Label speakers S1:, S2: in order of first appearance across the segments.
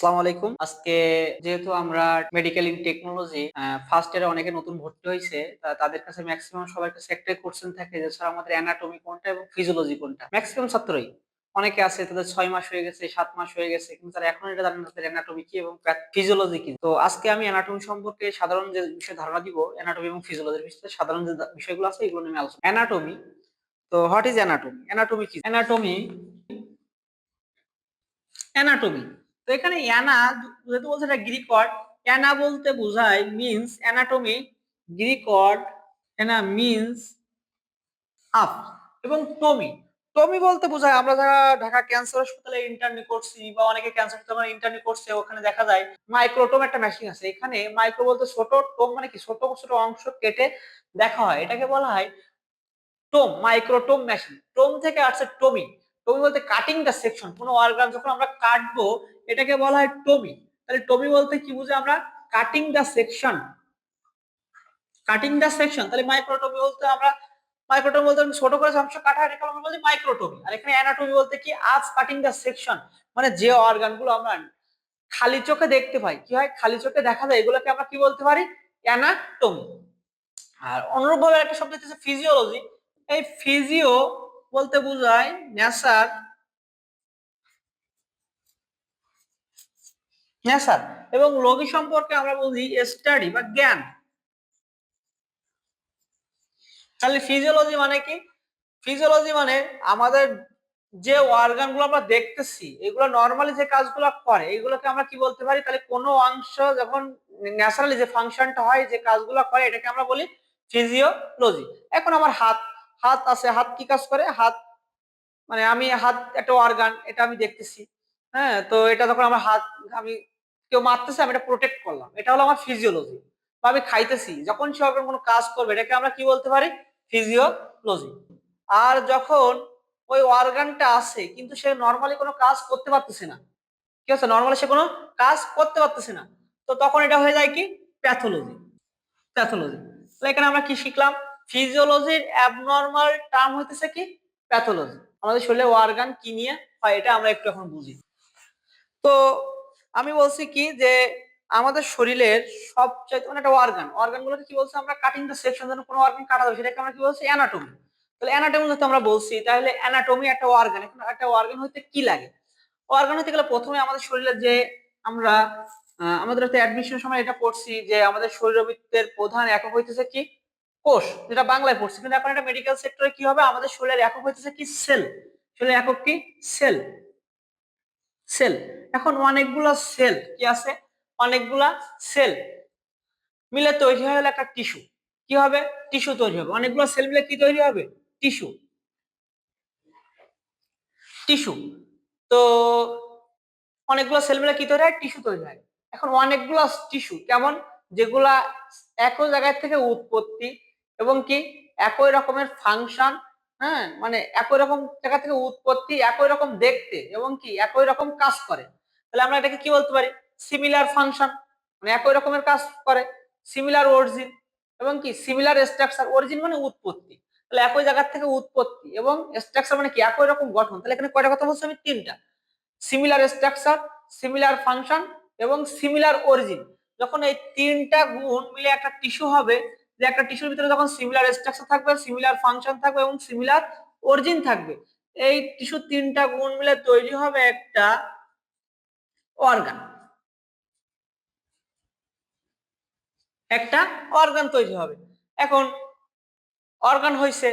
S1: আসসালামু আলাইকুম। আজকে যেহেতু আমরা মেডিকেল ইন টেকনোলজি ফার্স্ট ইয়ারে অনেকে নতুন ভর্তি হয়েছে তাদের কাছে ম্যাক্সিমাম সবার কাছে একটাই কোশ্চেন থাকে যে, স্যার, আমাদের অ্যানাটমি কোনটা এবং ফিজিওলজি কোনটা? ম্যাক্সিমাম ছাত্রই। অনেকে আছে, তাদের ছয় মাস হয়ে গেছে, সাত মাস হয়ে গেছে, কিন্তু তারা এখন এটা জানেন তাদের অ্যানাটমি কি এবং ফিজিওলজি কি। তো আজকে আমি অ্যানাটমি সম্পর্কে সাধারণ যে বিষয়ে ধারণা দিব অ্যানাটমি এবং ফিজিওলজির বিষয়ে সাধারণ যে বিষয়গুলো আছে, এগুলো নিয়ে আলোচনা অ্যানাটমি তো হোয়াট ইজ অ্যানাটমি অ্যানাটমি কি? অ্যানাটমি অ্যানাটমি তো এখানে অ্যানা যেহেতু বলছে এটা গ্রিক অ্যানা বলতে বোঝায় means anatomy Greek word ana means up এবং টমি টমি বলতে বোঝায়, আমরা যারা ঢাকা ক্যান্সার হাসপাতালে ইন্টার্নি করছি বা অনেকে ক্যান্সার হাসপাতালে ইন্টার্নি করছে, ওখানে দেখা যায় মাইক্রোটোম একটা মেশিন আছে। এখানে মাইক্রো বলতে ছোট টোম মানে কি? ছোট ছোট অংশ কেটে দেখা হয়। এটাকে বলা হয় টোম মাইক্রোটোম মেশিন টোম থেকে আসছে টমি টমি বলতে কাটিং দ্য সেকশন কোনো অর্গান যখন আমরা কাটবো, এটাকে বলা হয় টমি তাহলে টমি বলতে কি বুঝে আমরা? Cutting the section cutting the section তাহলে মাইক্রোটমি বলতে আমরা মাইক্রোটমি বলতে ছোট করে অংশ কাটা এটাকে আমরা বলছি মাইক্রোটমি আর এখানে অ্যানাটমি বলতে কি? আজ কাটিং দ্য সেকশন মানে যে অর্গানগুলো আমরা খালি চোখে দেখতে পাই, কি হয়? খালি চোখে দেখা যায়, এগুলোকে আমরা কি বলতে পারি? অ্যানাটমি আর অনুরূপভাবে একটা শব্দ হচ্ছে ফিজিওলজি এই ফিজিও বলতে বোঝায় নেশার নেশার এবং লগি সম্পর্কে আমরা বুঝি স্টাডি বা জ্ঞান। তাহলে ফিজিওলজি মানে কি? ফিজিওলজি মানে আমাদের যে অর্গানগুলো আমরা দেখতেছি, এগুলো নর্মালি যে কাজগুলো করে, এগুলোকে আমরা কি বলতে পারি? তাহলে কোনো অংশ যখন ন্যাচারালি যে ফাংশনটা হয়, যে কাজগুলো করে, এটাকে আমরা বলি ফিজিওলজি এখন আমার হাত হাত আছে, হাত কি কাজ করে? হাত মানে আমি হাত একটা অর্গান এটা আমি দেখতেছি। হ্যাঁ তো এটা যখন আমার হাত, আমি কেউ মারতেছে, আমি এটা প্রোটেক্ট করলাম। এটা হলো আমার ফিজিওলজি বা আমি খাইতেছি, যখন সে অর্গান কোনো কাজ করবে, এটাকে আমরা কি বলতে পারি? ফিজিওলজি আর যখন ওই অর্গানটা আছে, কিন্তু সে নর্মালি কোনো কাজ করতে পারতেছে না। কি হচ্ছে নর্মালি সে কোনো কাজ করতে পারতেছে না। তো তখন এটা হয়ে যায় কি? প্যাথোলজি প্যাথোলজি তাহলে এখানে আমরা কি শিখলাম? ফিজিওলজির অ্যাবনর্মাল টার্ম হইতেছে কি? প্যাথোলজি আমাদের শরীরে অর্গান কি নিয়ে হয় এটা আমরা একটু এখন বুঝি। তো আমি বলছি কি যে আমাদের শরীরের সবচাইতে মানে একটা অর্গান অর্গান গুলোকে কি বলছি আমরা কাটিং দ্য সেকশন যেন কোনো অর্গান কাটা যাবে সেটাকে আমরা কি বলছি? অ্যানাটমি তাহলে অ্যানাটমি যদি আমরা বলছি, তাহলে অ্যানাটমি একটা অর্গান এখন একটা অর্গান হইতে কি লাগে? অর্গান হইতে গেলে প্রথমে আমাদের শরীরের যে আমরা আমাদের হচ্ছে অ্যাডমিশনের সময় এটা পড়ছি যে আমাদের শরীরবৃত্তের প্রধান একক হইতেছে কি? কোষ, যেটা বাংলায় পড়ছি। কিন্তু এখন এটা মেডিকেল সেক্টরে কি হবে? আমাদের শরীরের একক হইতেছে কি? সেল শরীরের একক কি? সেল সেল এখন অনেকগুলা সেল কি আছে? অনেকগুলা সেল মিলে তৈরি হয়ে গেলে একটা টিস্যু কি হবে? টিস্যু তৈরি হবে। অনেকগুলো সেল মিলে কি তৈরি হবে? টিস্যু টিস্যু তো অনেকগুলো সেল মিলে কি তৈরি হয়? টিস্যু তৈরি হয়। এখন অনেকগুলো টিস্যু কেমন? যেগুলা একই জায়গা থেকে উৎপত্তি এবং কি? একই রকমের ফাংশন হ্যাঁ? মানে একই রকম জায়গা থেকে উৎপত্তি, একই রকম দেখতে এবং কি? একই রকম কাজ করে। তাহলে আমরা এটাকে কি বলতে পারি? সিমিলার ফাংশন মানে একই রকমের কাজ করে। সিমিলার অরিজিন এবং কি? সিমিলার স্ট্রাকচার অরিজিন মানে উৎপত্তি। তাহলে একই জায়গা থেকে উৎপত্তি এবং স্ট্রাকচার মানে কি? একই রকম গঠন। তাহলে এখানে কয়টা কথা বলছি আমি? তিনটা। সিমিলার স্ট্রাকচার সিমিলার ফাংশন এবং সিমিলার অরিজিন যখন এই তিনটা গুণ মিলে একটা টিস্যু হবে যে একটা টিস্যুর ভিতরে যখন সিমিলার স্ট্রাকচার থাকবে সিমিলার ফাংশন থাকবে এবং সিমিলার অরিজিন থাকবে, এই টিস্যু তিনটা গুণ মিলে তৈরি হবে একটা অর্গান একটা অর্গান তৈরি হবে। এখন অর্গান হয়েছে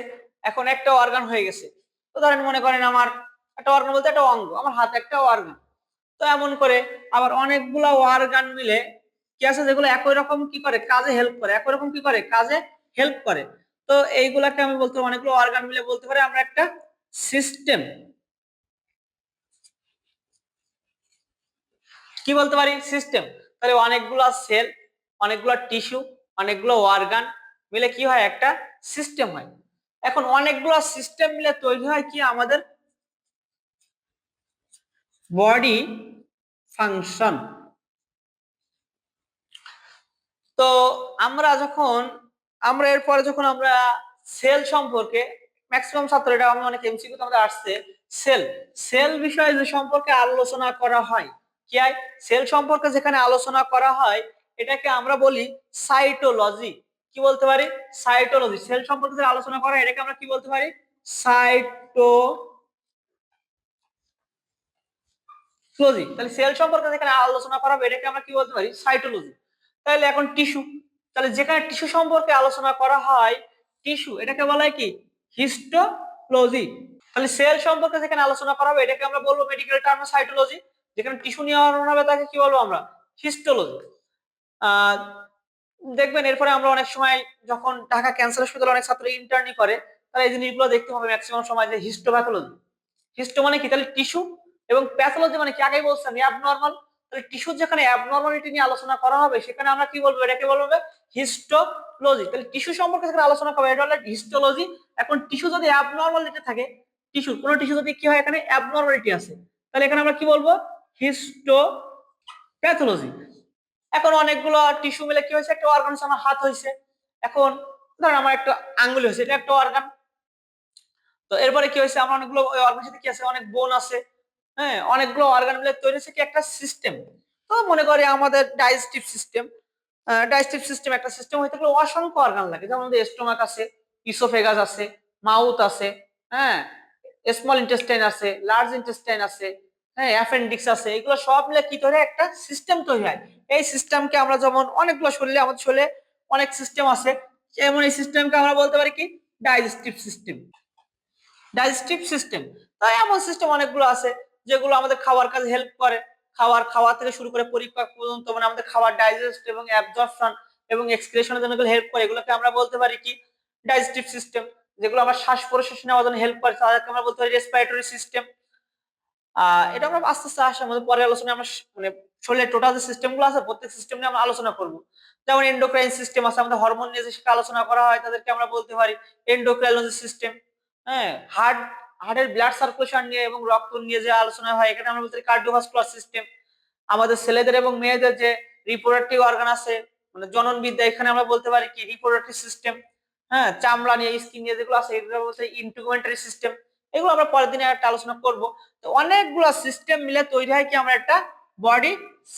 S1: এখন একটা অর্গান হয়ে গেছে। তো ধরেন মনে করেন আমার একটা অর্গান বলতে একটা অঙ্গ, আমার হাত একটা অর্গান তো এমন করে আবার অনেকগুলো অর্গান মিলে কি আছে যেগুলো একই রকম কি করে? কাজে হেল্প করে। একই রকম কি করে? কাজে হেল্প করে। তো এইগুলাকে আমি বলতে অনেকগুলো অর্গান মিলে বলতে পারি। আমরা একটা সিস্টেম কি বলতে পারি? সিস্টেম তাহলে অনেকগুলা সেল অনেকগুলো টিস্যু অনেকগুলো অর্গান মিলে কি হয়? একটা সিস্টেম হয়। এখন অনেকগুলো সিস্টেম মিলে তৈরি হয় কি আমাদের বডি ফাংশন তো আমরা যখন, আমরা এরপরে যখন আমরা সেল সম্পর্কে ম্যাক্সিমাম ছাত্র এটা আমি অনেক এমসিকিউ আমাদের আসছে সেল সেল বিষয়ে যে সম্পর্কে আলোচনা করা হয়, কি হয় সেল সম্পর্কে যেখানে আলোচনা করা হয়, এটাকে আমরা বলি সাইটোলজি কি বলতে পারি? সাইটোলজি সেল সম্পর্কে যে আলোচনা করা এটাকে আমরা কি বলতে পারি? সাইটো লজি তাহলে সেল সম্পর্কে যেখানে আলোচনা করা হবে, এটাকে আমরা কি বলতে পারি? সাইটোলজি তাহলে এখন টিস্যু তাহলে যেখানে টিস্যু সম্পর্কে আলোচনা করা হয় টিস্যু এটাকে বলা হয় কি? হিস্টোলজি তাহলে সেল সম্পর্কে যেখানে আলোচনা করা হবে, এটাকে আমরা বলব মেডিকেল টার্ম সাইটোলজি যেখানে টিস্যু নিয়ে হবে, তাকে কি বলব আমরা? হিস্টোলজি দেখবেন এরপরে আমরা অনেক সময় যখন ঢাকা ক্যান্সার হসপিটালে অনেক ছাত্র ইন্টার্নি করে, তারা এই জিনিসগুলো দেখতে হবে ম্যাক্সিমাম সময় যে হিস্টোপ্যাথোলজি হিস্টো মানে কি? তাহলে টিস্যু এবং প্যাথোলজি মানে কি? আগেই বলছেন অ্যাবনর্মাল তাহলে টিস্যুর যেখানে অ্যাবনর্মালিটি নিয়ে আলোচনা করা হবে, সেখানে আমরা কি বলব? এটাকে বলব হিস্টোলজি তাহলে টিস্যু সম্পর্কে যেখানে আলোচনা করা এটা হলো হিস্টোলজি এখন টিস্যু যদি অ্যাবনর্মালিটি থাকে টিস্যু কোনো টিস্যু যদি কি হয় এখানে? অ্যাবনর্মালিটি আছে। তাহলে এখানে আমরা কি বলব? হিস্টো প্যাথোলজি এখন অনেকগুলো টিস্যু মিলে কি হয়েছে? একটা অর্গান আমার হাত হয়েছে। এখন ধরেন আমার একটা আঙ্গুল হয়েছে, এটা একটা অর্গান তো এরপরে কি হয়েছে? আমার অনেকগুলো, ওই অর্গান সাথে কি আছে? অনেক বোন আছে। হ্যাঁ অনেকগুলো অর্গান মিলে তৈরি হয়েছে কি একটা সিস্টেম তো মনে করি আমাদের ডাইজেস্টিভ সিস্টেম ডাইজেস্টিভ সিস্টেম একটা সিস্টেম হয়ে থাকলে অসংখ্য অর্গান লাগে। যেমন আমাদের স্টোমাক আছে ইসোফেগাস আছে মাউথ আছে হ্যাঁ স্মল ইন্টেস্টাইন আছে লার্জ ইন্টেস্টাইন আছে হ্যাঁ অ্যাপেন্ডিক্স আছে। এগুলো সব মিলে কি তৈরি একটা সিস্টেম তৈরি হয়। এই সিস্টেমকে আমরা যেমন অনেকগুলো শরীরে, আমাদের শরীরে অনেক সিস্টেম আছে। যেমন এই সিস্টেমকে আমরা বলতে পারি কি? ডাইজেস্টিভ সিস্টেম ডাইজেস্টিভ সিস্টেম তাই এমন সিস্টেম অনেকগুলো আছে। যেগুলো আমাদের খাওয়ার কাজে হেল্প করে। খাওয়ার, খাওয়া থেকে শুরু করে পরিপাক পর্যন্ত মানে আমাদের খাবার ডাইজেস্ট এবং অ্যাবজর্পশন এবং এক্সক্রিশনের জন্য হেল্প করে। এগুলোকে আমরা বলতে পারি কি? ডাইজেস্টিভ সিস্টেম যেগুলো আমার শ্বাস প্রশ্বাস নেওয়ার জন্য হেল্প করে। তাদেরকে আমরা বলতে পারি রেসপিরেটরি সিস্টেম এটা আমরা আস্তে আস্তে আসার মধ্যে পরে আলোচনা আমরা মানে শরীরের টোটাল যে সিস্টেমগুলো আছে, প্রত্যেক সিস্টেম নিয়ে আমরা আলোচনা করব। যেমন এন্ডোক্রাইন সিস্টেম আছে, আমাদের হরমোন নিয়ে যে আলোচনা করা হয়, তাদেরকে আমরা বলতে পারি এন্ডোক্রাইনোলজি সিস্টেম হ্যাঁ হার্ট হার্টের ব্লাড সার্কুলেশন নিয়ে এবং রক্ত নিয়ে যে আলোচনা হয়, এখানে আমরা বলতে কার্ডিওভাস্কুলার সিস্টেম আমাদের ছেলেদের এবং মেয়েদের যে রিপ্রোডাক্টিভ অর্গান আছে মানে জনন বিদ্যা এখানে আমরা বলতে পারি কি? রিপ্রোডাক্টিভ সিস্টেম হ্যাঁ? চামড়া নিয়ে স্কিন নিয়ে যেগুলো আছে, এগুলো বলতে ইন্টিগুমেন্টারি সিস্টেম এগুলো আমরা পরের দিনে একটা আলোচনা করব। তো অনেকগুলো সিস্টেম মিলে তৈরি হয় কি? আমরা একটা বডি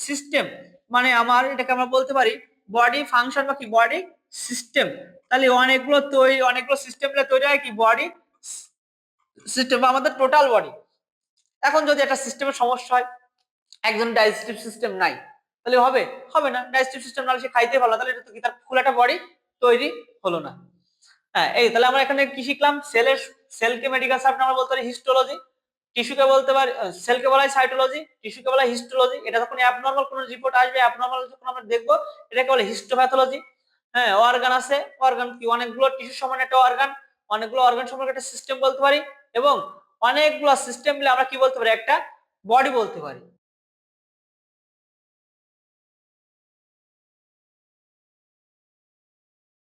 S1: সিস্টেম মানে আমার এটাকে আমরা বলতে পারি বডি ফাংশন বা কি? বডি সিস্টেম তাহলে অনেকগুলো তৈরি অনেকগুলো সিস্টেম মিলে তৈরি হয় কি? বডি সিস্টেম আমাদের টোটাল বডি এখন যদি একটা সিস্টেমের সমস্যা হয়, একজন ডাইজেস্টিভ সিস্টেম নাই, তাহলে হবে? হবে না। ডাইজেস্টিভ সিস্টেম নাহলে সে খাইতে পারল তাহলে এটা তো কি তার ফুল একটা বডি তৈরি হলো না। হ্যাঁ এই তাহলে আমরা এখানে কি শিখলাম? সেলের সেলকে মেডিকেল সাবজেক্ট আমরা বলতে পারি হিস্টোলজি টিস্যুকে বলতে পারি সেলকে বলা হয় সাইটোলজি টিস্যুকে বলা হয় হিস্টোলজি এটা যখন অ্যাবনর্মাল কোনো রিপোর্ট আসবে অ্যাবনর্মাল যখন আমরা দেখব, এটাকে বলে হিস্টোপ্যাথোলজি হ্যাঁ অর্গান আছে অর্গান কি? অনেকগুলো টিস্যু সমান একটা অর্গান অনেকগুলো অর্গান সম্পর্কে একটা সিস্টেম বলতে পারি। এবং অনেকগুলো সিস্টেম মিলে আমরা কি বলতে পারি? একটা বডি বলতে পারি।